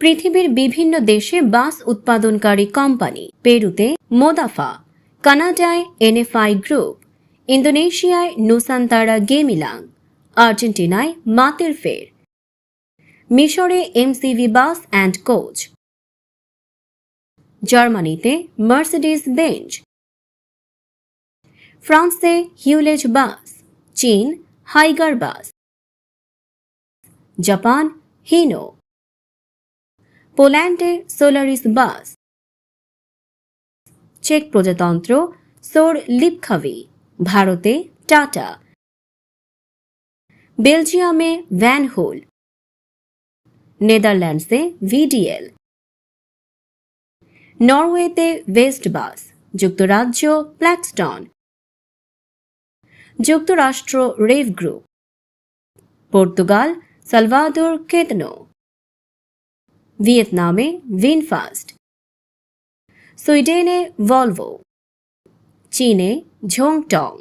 পৃথিবীর বিভিন্ন দেশে বাস উৎপাদনকারী কোম্পানি, পেরুতে মোদাফা, কানাডায় এনএফআই গ্রুপ, ইন্দোনেশিয়ায় নুসান্তারা গেমিলাং, আর্জেন্টিনায় মাতের ফের মিশরে এমসিভি বাস অ্যান্ড কোচ, জার্মানিতে মার্সিডিজ বেঞ্চ, ফ্রান্সে হিউলেজ বাস, চীন হাইগার বাস, জাপান হিনো। পোল্যান্ডে সোলারিস বাস। চেক প্রজাতন্ত্র, সোর লিপখাভি, ভারতে টাটা। বেলজিয়ামে ভ্যান হোল। নেদারল্যান্ডসে ভিডিএল। নরওয়েতে ওয়েস্ট বাস, যুক্তরাজ্য প্ল্যাক্সটন যুক্তরাষ্ট্র Rev group. Portugal, Salvador Caetano. ভিয়েতনামে VinFast সুইডেনে ভলভো চীনে ঝোংটং